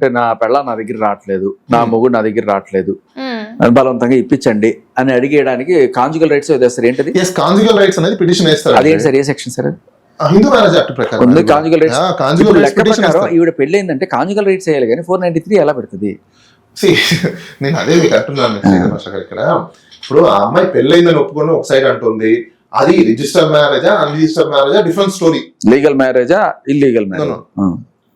అంటే నా పెళ్ళ నా దగ్గర రావట్లేదు. నా. మొగుడు నా దగ్గర రావట్లేదు. బలవంతంగా ఇప్పించండి అని అడిగేయడానికి కాంజుగల్ రైట్స్ వేస్తారు ఏంటది? ఎస్ కాంజుగల్ రైట్స్ అనేది పిటిషన్ వేస్తారు. అదేంటి సార్? ఏ section sir? Hindu marriage act ప్రకారం. Conjugal rights. కాంజుగల్ లెక్క పిటిషన్ ప్రకారం ఈవిడ పెళ్ళి అయిందంటే కాంజుగల్ రైట్స్ వేయాలి కానీ ఫోర్ నైన్టీ త్రీ ఎలా పెడుతుంది? నేను అదే మీకు అంటున్నాను ఇక్కడ ఇప్పుడు ఆ అమ్మాయి పెళ్ళైందని ఒప్పుకొని ఒక సైడ్ అంటుంది. అది రిజిస్టర్ మ్యారేజా అన్రిజిస్టర్ మ్యారేజా? Different story. లీగల్ మ్యారేజా? Illegal marriage?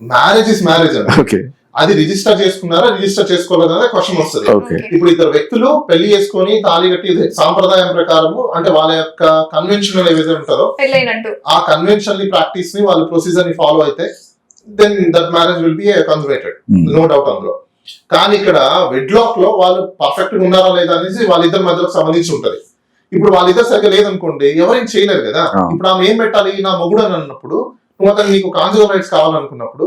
Marriage is marriage okay అది రిజిస్టర్ చేసుకున్నారా? రిజిస్టర్ చేసుకోలేదా క్వశ్చన్ వస్తుంది. ఇప్పుడు ఇద్దరు వ్యక్తులు పెళ్ళి చేసుకొని తాళి కట్టి సాంప్రదాయం ప్రకారము అంటే వాళ్ళ యొక్క కన్వెన్షన్ ఏవైతే ఉంటారో పెళ్ళైనట్టు. ఆ కన్వెన్షన్ ప్రాక్టీస్ని వాళ్ళ ప్రొసీజర్ని ఫాలో అయితే then that marriage will be conserved no doubt అందులో. కానీ ఇక్కడ వెడ్లాక్లో వాళ్ళు పర్ఫెక్ట్గా ఉన్నారా లేదా అనేసి వాళ్ళిద్దరి మధ్యలో సంబంధించి ఉంటది. ఇప్పుడు వాళ్ళిద్దరు సరిగ్గా లేదనుకోండి ఎవరేం చేయలేరు కదా. ఇప్పుడు ఆమె ఏం పెట్టాలి? నా మొగుడు అని అన్నప్పుడు నువ్వు అతను నీకు కాన్జుగల్ రైట్స్ కావాలనుకున్నప్పుడు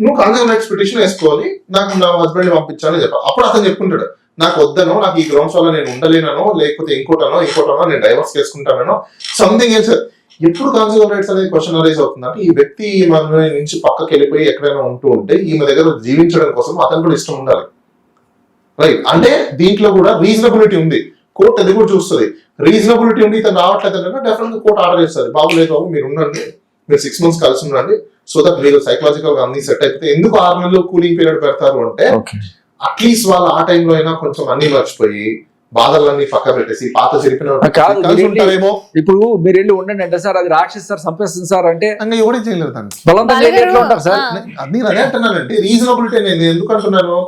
నువ్వు కాన్జుగల్ రైట్స్ పిటిషన్ వేసుకోవాలి. నాకు నా హస్బెండ్ పంపించాలని చెప్పాలి. అప్పుడు అతను చెప్పుకుంటాడు నాకు వద్దనో నాకు ఈ గ్రౌండ్స్ వల్ల నేను ఉండలేనో లేకపోతే ఇంకోటనో ఇంకోటనో నేను డైవర్స్ చేసుకుంటానో సంథింగ్ ఎల్స్ ఎప్పుడు కాన్జుగల్ రైట్స్ అనేది క్వశ్చన్ అరైజ్ అవుతుందంటే ఈ వ్యక్తి మన నుంచి పక్కకి వెళ్ళిపోయి ఎక్కడైనా ఉంటూ ఉంటే ఈమె దగ్గర జీవించడం కోసం అతను కూడా ఇష్టం ఉండాలి. రైట్ అంటే దీంట్లో కూడా రీజనబిలిటీ ఉంది. కోర్టు అది కూడా చూస్తుంది. రీజనబిలిటీ ఉండి ఇతను రావట్లేదు అంటే డెఫినెట్గా ఆర్డర్ చేస్తుంది. బాబు లేదు బాబు మీరు ఉండండి. మీరు సిక్స్ మంత్స్ కలిసి ఉండండి. సో దట్ మీరు సైకలాజికల్గా అన్ని సెట్ అయిపోతే ఎందుకు ఆరు నెలలు కూలింగ్ పీరియడ్ పెడతారు అంటే అట్లీస్ట్ వాళ్ళు ఆ టైంలో అయినా కొంచెం అన్ని మర్చిపోయి బాధలన్నీ పక్క పెట్టేసి పాత చెరిపిన ఇప్పుడు మీరు వెళ్ళి ఉండండి అంటే సార్ అది రాక్షస్ సార్ సంపేస్తుంది సార్ అంటే ఎవడే చేయలేరు ఉంటారు సార్. నేను అదే అంటున్నానండి. రీజనబిలిటీ నేను ఎందుకు అంటున్నాను?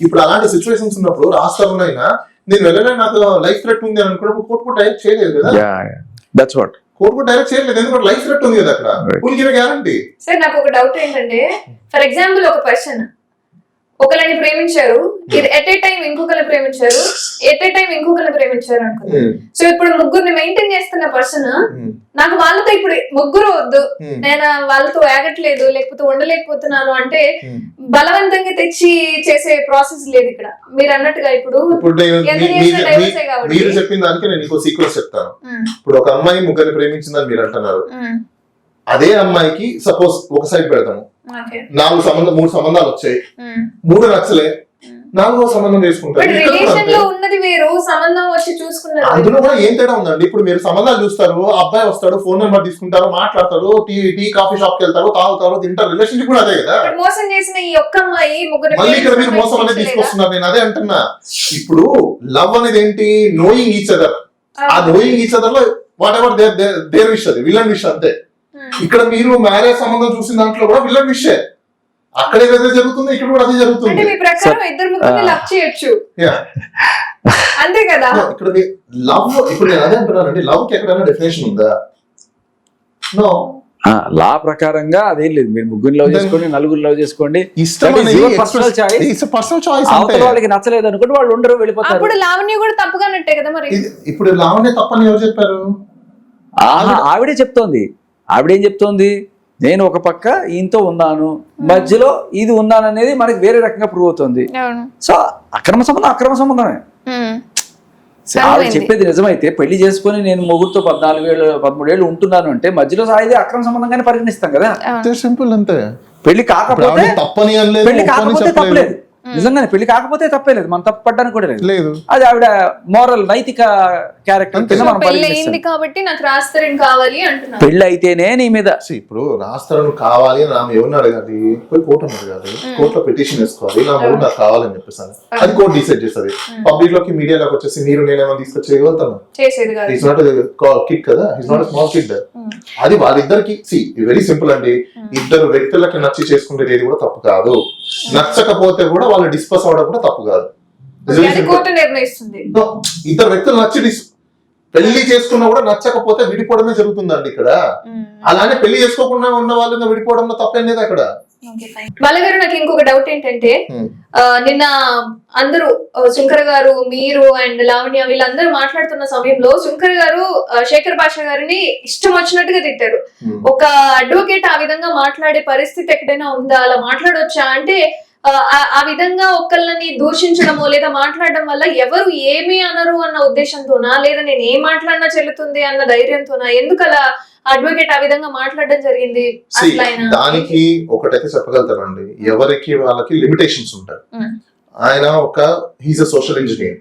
ఇప్పుడు అలాంటి సిచ్యువేషన్స్ ఉన్నప్పుడు రాష్ట్రంలోనైనా నేను వెళ్ళలే నాకు లైఫ్ థ్రెట్ ఉంది అని అనుకున్నప్పుడు కూడా డైరెక్ట్ చేయలేదు కదా. దట్స్ వాట్ కోర్టు కూడా డైరెక్ట్ చేయలేదు ఎందుకంటే లైఫ్ థ్రెట్ ఉంది కదా అక్కడ. Right. కూలికి గ్యారంటీ సార్ నాకు ఒక డౌట్ ఏంటంటే ఫర్ ఎగ్జాంపుల్ ఒక పర్సన్ ఒకరిని ప్రేమించారు ఇది ఎట్ ఏ టైం ఇంకొకరిని ప్రేమించారు ఎట్ ఏ టైం ఇంకొకరిని ప్రేమించారు అనుకున్నారు సో ఇప్పుడు ముగ్గురిని మెయింటైన్ చేస్తున్న పర్సన్ నాకు వాళ్ళతో ఇప్పుడు ముగ్గురు వద్దు. నేను వాళ్ళతో ఆగట్లేదు లేకపోతే ఉండలేకపోతున్నాను అంటే బలవంతంగా తెచ్చి చేసే ప్రాసెస్ లేదు ఇక్కడ. మీరు అన్నట్టుగా ఇప్పుడు మీరు చెప్పిన దానికి నేను ఇంకో సీక్వెన్స్ చెప్తాను. ఇప్పుడు ఒక అమ్మాయి ముగ్గురిని ప్రేమించిందని మీరు అంటున్నారు. అదే అమ్మాయికి సపోజ్ ఒక సైడ్ పెడతాము. నాలుగు సంబంధం మూడు సంబంధాలు వచ్చాయి. మూడు నచ్చలే. నాలుగో సంబంధం చేసుకుంటారు. ఉన్నది వేరు సంబంధం వచ్చి అందులో. కూడా ఏం తేడా ఉందండి? ఇప్పుడు మీరు సంబంధాలు చూస్తారు అబ్బాయి వస్తాడు ఫోన్ నెంబర్ తీసుకుంటారు మాట్లాడతారు టీ టీ కాఫీ షాప్కి వెళ్తారు తాగుతారు తింటారు రిలేషన్షిప్ కూడా అదే కదా? మోసం చేసిన ఈ ఒక్క అమ్మాయి మళ్ళీ ఇక్కడ మీరు మోసం అనేది తీసుకొస్తున్నారు నేను అదే అంటున్నా. ఇప్పుడు లవ్ అనేది ఏంటి? నోయింగ్ ఈచ్ అదర్ ఆ. నోయింగ్ ఈచ్ అదర్లో వాట్ ఎవర్ దేర్ విష్ అది విలన్ విష్ అంతే. ఇక్కడ మీరు మ్యారేజ్ సంబంధం చూసిన దాంట్లో కూడా విలన్ విషే అక్కడ ఏదైతే జరుగుతుందో ఇక్కడ కూడా అదే అంటే జరుగుతుంది మీ ప్రకారం ఇద్దరు ముగ్గురిని ఆ. లవ్ చేయొచ్చు. Yeah. అంతే కదా? ఇక్కడ లవ్ ఇప్పుడు నేను అదే అంటున్నానండి లవ్కి ఎక్కడైనా డెఫినేషన్ ఉందా? నో లా ప్రకారంగా అదేం లేదు. మీరు ముగ్గురు లవ్ చేసుకోండి నలుగురు లవ్ చేసుకోండి. పర్సనల్ చాయిస్ అవతల వాళ్ళకి నచ్చలేదు అనుకుంటే వాళ్ళు ఉండరు వెళ్ళిపోతారు. అప్పుడు లావణ్య కూడా తప్పుగానట్టే కదా మరి? ఇప్పుడు లావణ్య తప్పని ఎవరు చెప్పారు? ఆహా, ఆవిడే చెప్తోంది. ఆవిడేం చెప్తోంది? నేను ఒక పక్క ఈయనతో ఉన్నాను మధ్యలో ఇది ఉన్నాను అనేది మనకి వేరే రకంగా ప్రూవ్ అవుతుంది. సో అక్రమ సంబంధం అక్రమ సంబంధమే. ఆవిడ. చెప్పేది నిజమైతే పెళ్ళి చేసుకొని నేను మొగుడుతో పద్నాలుగు ఏళ్ళు పదమూడేళ్ళు ఉంటున్నాను అంటే మధ్యలో సాయిది అక్రమ సంబంధంగానే పరిగణిస్తాం కదా. సింపుల్ అంతే. పెళ్ళి కాకపోతే పెళ్ళి కాకపోతే తప్పలేదు. నిజంగానే పెళ్ళి కాకపోతే తప్పే లేదు. మనం తప్పు పడ్డానికి కూడా లేదు. లేదు. అది ఆవిడ మోరల్ నైతిక క్యారెక్టర్ అంతే. కింద మనం పెళ్ళి కాబట్టి నాకు కావాలి అంటున్నారు. పెళ్ళి అయితేనే నీ మీద. ఇప్పుడు రాస్తాను కావాలి అని ఆమె ఎవరిని అడగాలి? పోయి కోర్టు అడగాలి కోర్టులో పిటిషన్ వేసుకోవాలి. నా మూడు నాకు కావాలని చెప్పేసి అని. అది కోర్టు డిసైడ్ చేస్తుంది. పబ్లిక్లోకి మీడియాలోకి వచ్చేసి మీరు నేనేమో తీసుకొచ్చి వెళ్తాను ఈస్ నాట్ కిడ్ కదా? Is not small kid. అది వాళ్ళిద్దరికి. సి వెరీ సింపుల్ అండి. ఇద్దరు వ్యక్తులకి నచ్చి చేసుకునేది కూడా తప్పు కాదు. నచ్చకపోతే కూడా వాళ్ళు డిస్పస్ అవడం కూడా తప్పు కాదు. ఇద్దరు వ్యక్తులు నచ్చి పెళ్ళి చేసుకున్నా కూడా నచ్చకపోతే విడిపోవడమే జరుగుతుందండి ఇక్కడ. అలానే పెళ్ళి చేసుకోకుండా ఉన్న వాళ్ళు విడిపోవడంలో తప్పేం లేదు అక్కడ. బాలగారు నాకు ఇంకొక డౌట్ ఏంటంటే నిన్న అందరూ శంకర్ గారు మీరు అండ్ లావణ్య వీళ్ళందరూ మాట్లాడుతున్న సమయంలో శంకర్ గారు శేఖర్ భాష గారిని ఇష్టం వచ్చినట్టుగా తిట్టారు. ఒక అడ్వకేట్ ఆ విధంగా మాట్లాడే పరిస్థితి ఎక్కడైనా ఉందా? అలా మాట్లాడొచ్చా? అంటే ఆ, ఆ- ఆ విధంగా ఒకళ్ళని దూషించడమో లేదా మాట్లాడడం వల్ల ఎవరు ఏమీ అనరు అన్న ఉద్దేశంతోనా? లేదా నేను ఏం మాట్లాడినా చెల్లుతుంది అన్న ధైర్యంతోనా? ఎందుకు అలా అడ్వకేట్ ఆ విధంగా మాట్లాడడం జరిగింది? దానికి ఒకటైతే చెప్పగలుగుతానండి ఎవరికి వాళ్ళకి లిమిటేషన్స్ ఉంటాయి. ఆయన ఒక హీస్ అ సోషల్ ఇంజనీర్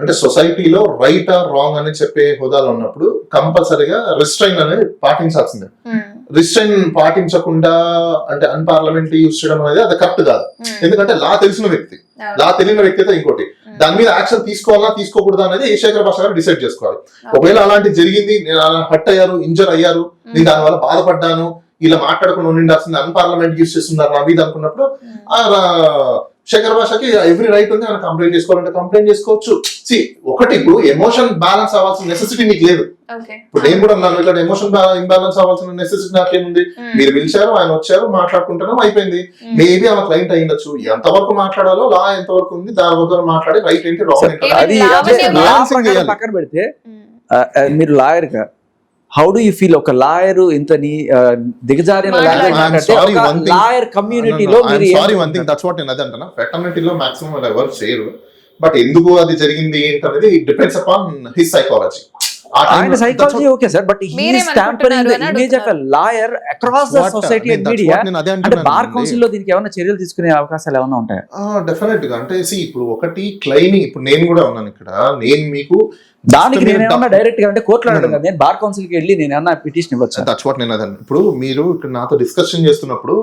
అంటే సొసైటీలో రైట్ ఆర్ రాంగ్ అని చెప్పే హోదాలో ఉన్నప్పుడు కంపల్సరీగా రిస్ట్రైన్ అనేది పాటించాల్సిందే. రిస్ట్రైన్ పాటించకుండా అంటే అన్పార్లమెంటరీ యూస్ చేయడం అనేది అది కరెక్ట్ కాదు. ఉమ్, ఎందుకంటే లా తెలిసిన వ్యక్తి. లా తెలియని వ్యక్తి అయితే ఇంకోటి. దాని మీద యాక్షన్ తీసుకోవాలా తీసుకోకూడదా అనేది ఏ శేఖర్ భాష గారు డిసైడ్ చేసుకోవాలి. ఒకవేళ అలాంటి జరిగింది నేను అలా హట్ అయ్యారు ఇంజర్ అయ్యారు నేను దాని వల్ల బాధపడ్డాను ఇలా మాట్లాడకుండా ఉండాల్సింది అన్పార్లమెంట్ యూస్ చేస్తున్నారు నా మీద అనుకున్నప్పుడు శేఖర్ భాషకి ఎవ్రీ రైట్ ఉంది ఆయన కంప్లైంట్ చేసుకోవాలంటే కంప్లైంట్ చేసుకోవచ్చు. సి ఒకటి ఇప్పుడు ఎమోషన్ బ్యాలెన్స్ అవ్వాల్సిన నెసెసిటీ మీకు లేదు. ఓకే ఇప్పుడు నేను కూడా అన్నాను ఇట్లా ఎమోషన్ ఇంబ్యాలెన్స్ అవ్వాల్సిన నెసెసిటీ నాకేముంది ఉమ్, మీరు పిలిచారు ఆయన వచ్చారు మాట్లాడుకుంటున్నాం అయిపోయింది. మేబీ ఆమె క్లయింట్ అయ్యిండొచ్చు. ఎంతవరకు మాట్లాడాలో లా ఎంతవరకు ఉంది దాని వరకు మాట్లాడి రైట్ ఏంటి రాంగ్ ఏంటి. పక్కన పెడితే ఆ, మీరు లాయర్గా హౌ డు యూ ఫీల్ ఒక లాయర్ ఇంత దిగజారిన మాట్లాడు. I'm sorry, one thing- lawyer కమ్యూనిటీలో మీరు సారీ ఏం- వన్ థింగ్ దట్స్ వాట్ నేను అదే అంటున్నా ఫెటర్నిటీలో మాక్సిమం వాళ్ళు ఎవరు చేయరు. బట్ ఎందుకు అది జరిగింది ఏంటనేది డిపెండ్స్ అపాన్ హిస్ సైకాలజీ ఆయన psychology okay sir but image of lawyer across the society and media అదే అంటే బార్ కౌన్సిల్లో దీనికి ఏమైనా చర్యలు తీసుకునే అవకాశాలు ఏమైనా ఉంటాయా? డెఫినెట్గా. అంటే ఇప్పుడు ఒకటి క్లైమింగ్ ఇప్పుడు నేను కూడా ఉన్నాను ఇక్కడ. నేను మీకు దానికి నేను ఏమన్నా డైరెక్ట్గా అంటే కోర్టులో. అడగను కదా నేను బార్ కౌన్సిల్కి వెళ్ళి నేను ఏమన్నా పిటిషన్ ఇవ్వచ్చు? దట్స్ వాట్ నేను అదే ఇప్పుడు మీరు ఇక్కడ నాతో డిస్కషన్ చేస్తున్నప్పుడు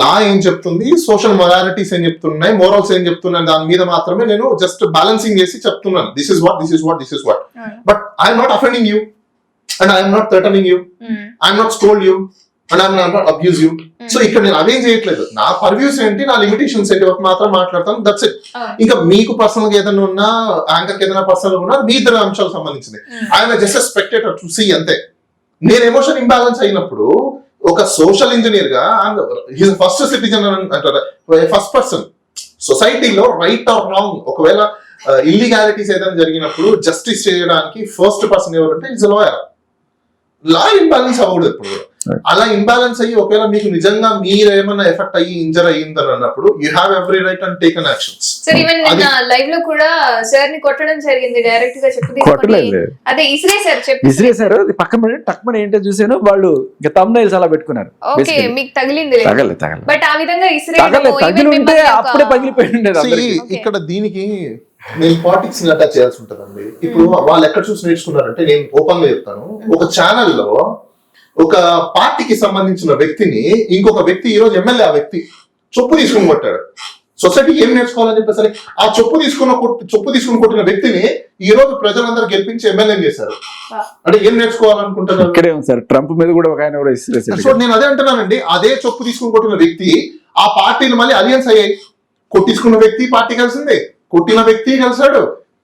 లా ఏం చెప్తుంది? సోషల్ మొరాలిటీస్ ఏం చెప్తున్నాయి? మోరల్స్ ఏం చెప్తున్నాయి? దాని మీద మాత్రమే నేను జస్ట్ బ్యాలెన్సింగ్ చేసి చెప్తున్నాను. This is what this is what this is what but I'm not offending you and I'm not threatening you I'm not scold you and I'm not abuse you so ఇక్కడ నేను అదేం చేయట్లేదు. నా పర్వ్యూస్ ఏంటి? నా limitations ఏంటి? వరకు మాత్రం మాట్లాడతాను. దట్స్ ఇట్ అవును. ఇంకా మీకు పర్సనల్గా ఏదైనా ఉన్నా యాంకర్కి ఏదైనా పర్సనల్ ఉన్నా మీ ఇద్దరు అంశాలకు సంబంధించింది. ఆయన జస్ట్ స్పెక్టేటర్ టు సీ అంతే. నేను ఎమోషన్ ఇంబ్యాలెన్స్ అయినప్పుడు ఒక సోషల్ ఇంజనీర్గా ఫస్ట్ సిటిజన్ అంటారు. ఫస్ట్ పర్సన్ సొసైటీలో రైట్ ఆర్ రాంగ్ ఒకవేళ ఇల్లీగాలిటీస్ ఏదైనా జరిగినప్పుడు జస్టిస్ చేయడానికి ఫస్ట్ పర్సన్ ఎవరంటే ఇస్ లాయర్ లా ఇంబ్యాలెన్స్ అవ్వకూడదు ఎప్పుడు. కూడా. అలా ఇంబ్యాలెన్స్ అయ్యి ఒకవేళ మీకు నిజంగా మీరు ఏమైనా ఎఫెక్ట్ అయ్యి ఇంజర్ అయ్యిందని అన్నప్పుడు you have every right and taken actions sir even నిన్న లైవ్లో కూడా సార్ని కొట్టడం జరిగింది డైరెక్ట్గా చెప్పు అదే ఇసిరేసారు చెప్పి. విసిరేశారు అది పక్కన పడి టక్మని ఏంటో చూసాను వాళ్ళు తమ్నైల్స్ అలా పెట్టుకున్నారు ఓకే. మీకు తగిలింది తగలే తగలే. బట్ ఆ విధంగా ఇసిరేయడము తగిలి ఉంటే అప్పుడే పగిలిపోయి ఉండేది. ఇక్కడ దీనికి నేను పాలిటిక్స్ అటాచ్ చేయాల్సి ఉంటుందండి. ఇప్పుడు వాళ్ళు ఎక్కడ చూసి నేర్చుకున్నారంటే నేను ఓపెన్గా చెప్తాను. ఒక ఛానల్లో ఒక పార్టీకి సంబంధించిన వ్యక్తిని ఇంకొక వ్యక్తి ఈ రోజు ఎమ్మెల్యే ఆ వ్యక్తి చొప్పు తీసుకుని కొట్టాడు. సొసైటీ ఏం నేర్చుకోవాలని చెప్పేసి అని ఆ చొప్పు తీసుకున్న చొప్పు తీసుకుని కొట్టిన వ్యక్తిని ఈ రోజు ప్రజలందరూ గెలిపించి ఎమ్మెల్యే చేశారు. అంటే ఏం నేర్చుకోవాలనుకుంటున్నారు? సార్. ట్రంప్ మీద కూడా ఒక ఆయన కూడా సో నేను అదే అంటున్నానండి. అదే చొప్పు తీసుకుని కొట్టిన వ్యక్తి ఆ పార్టీలు మళ్ళీ అలియన్స్ అయ్యాయి. కొట్టించుకున్న వ్యక్తి పార్టీ కలిసిందే. కొట్టిన వ్యక్తి కలిసాడు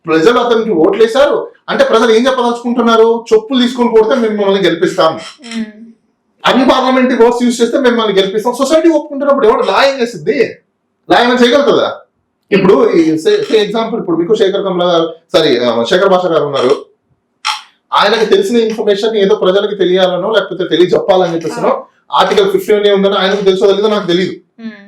ప్రజలు అతనికి ఓట్లేశారు. అంటే ప్రజలు ఏం చెప్పదలుచుకుంటున్నారు? చొప్పులు తీసుకుని కొడితే మేము మిమ్మల్ని గెలిపిస్తాం. ఉమ్, అన్ని పార్లమెంటరీ ఓట్స్ యూస్ చేస్తే మిమ్మల్ని గెలిపిస్తాం. సొసైటీ ఒప్పుకుంటున్నప్పుడు ఎవరు లాయం చేసిద్ది? లాయం చేయగలుగుతుందా? ఇప్పుడు ఎగ్జాంపుల్ ఇప్పుడు మీకు శేఖర్ కమల గారు సారీ శేఖర్ భాష గారు ఉన్నారు. ఆయనకి తెలిసిన ఇన్ఫర్మేషన్ ఏదో ప్రజలకు తెలియాలనో లేకపోతే తెలియ చెప్పాలని చెప్పేసినో ఆర్టికల్ ఫిఫ్టీన్ ఉందనో ఆయనకు తెలుసో తెలీదో నాకు తెలియదు ఉమ్,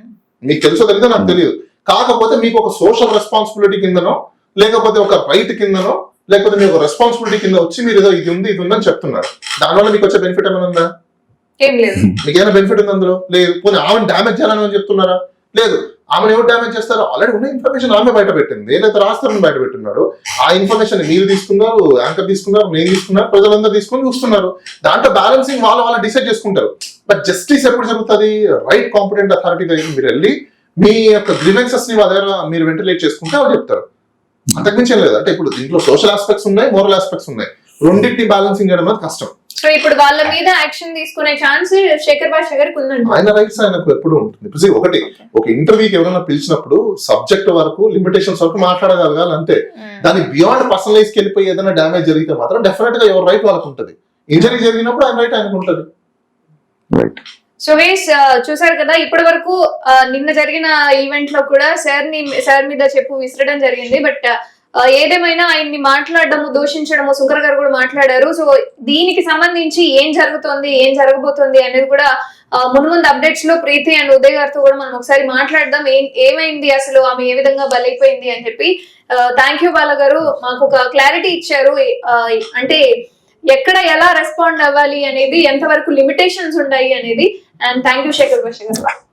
మీకు తెలుసో తెలీదో నాకు తెలియదు కాకపోతే మీకు ఒక సోషల్ రెస్పాన్సిబిలిటీ కిందనో లేకపోతే ఒక రైట్ కిందనో లేకపోతే మీకు రెస్పాన్సిబిలిటీ కింద వచ్చి మీరు ఏదో ఇది ఉంది ఇది ఉందని చెప్తున్నారు. దానివల్ల మీకు వచ్చే బెనిఫిట్ ఏమైనా ఉందా? ఏం లేదు. మీకు ఏమైనా బెనిఫిట్ ఉంది అందులో? లేదు. పోనీ ఆమెను డ్యామేజ్ చేయాలని చెప్తున్నారా? లేదు. ఆమెను ఎవరు డ్యామేజ్ చేస్తారు? ఆల్రెడీ ఉన్న ఇన్ఫర్మేషన్ ఆమె బయట పెట్టింది. లేదా రాస్తారని బయట పెట్టున్నారు. ఆ ఇన్ఫర్మేషన్ మీరు తీసుకున్నారు యాంకర్ తీసుకున్నారు నేను తీసుకున్నారు ప్రజలందరూ తీసుకొని చూస్తున్నారు. దాంట్లో బ్యాలెన్సింగ్ వాళ్ళు వాళ్ళు డిసైడ్ చేసుకుంటారు. బట్ జస్టిస్ ఎప్పుడు జరుగుతుంది? రైట్ కాంపిటెంట్ అథారిటీ దగ్గర మీరు వెళ్ళి మీ యొక్క గ్రివెన్సెస్ని వాళ్ళ దగ్గర మీరు వెంటిలేట్ చేసుకుంటే వాళ్ళు చెప్తారు. అంతకుమించి లేదు. అంటే ఇప్పుడు దీంట్లో సోషల్ ఆస్పెక్ట్స్ ఉన్నాయి మోరల్ ఆస్పెక్ట్స్ ఉన్నాయి. రెండింటిని బ్యాలెన్సింగ్ చేయడం అనేది కష్టం. సో ఇప్పుడు వాళ్ళ మీద యాక్షన్ తీసుకునే ఛాన్స్ శేఖర్ భాష గారికి ఉందండి ఆయన రైట్స్ ఆయనకు ఎప్పుడు ఉంటుంది. ఒకటి ఒక ఇంటర్వ్యూకి ఎవరైనా పిలిచినప్పుడు సబ్జెక్ట్ వరకు లిమిటేషన్స్ వరకు మాట్లాడగలగాలి అంతే. దాని బియాండ్ పర్సనలైజ్కి వెళ్ళిపోయి ఏదైనా డ్యామేజ్ జరిగితే మాత్రం డెఫినెట్గా ఎవరి రైట్ వాళ్ళకు ఉంటుంది. ఇంజరీ జరిగినప్పుడు ఆయన రైట్ ఆయనకు ఉంటుంది. రైట్ సో వేస్ చూసారు కదా ఇప్పటి వరకు నిన్న జరిగిన ఈవెంట్లో కూడా సార్ని సార్ మీద చెప్పు విసరడం జరిగింది. బట్ ఏదేమైనా ఆయన్ని మాట్లాడడము దూషించడము శంకర్ గారు కూడా మాట్లాడారు. సో దీనికి సంబంధించి ఏం జరుగుతోంది ఏం జరగబోతోంది అనేది కూడా ఆ, మున్ముందు అప్డేట్స్లో ప్రీతి అండ్ ఉదయ్ గారితో కూడా మనం ఒకసారి మాట్లాడదాం. ఏం ఏమైంది అసలు ఆమె ఏ విధంగా బలైపోయింది అని చెప్పి. థ్యాంక్ యూ బాల గారు మాకు ఒక క్లారిటీ ఇచ్చారు. అంటే ఎక్కడ ఎలా రెస్పాండ్ అవ్వాలి అనేది ఎంతవరకు లిమిటేషన్స్ ఉన్నాయి అనేది. అండ్ థ్యాంక్ యూ శేఖర్ భాష గారు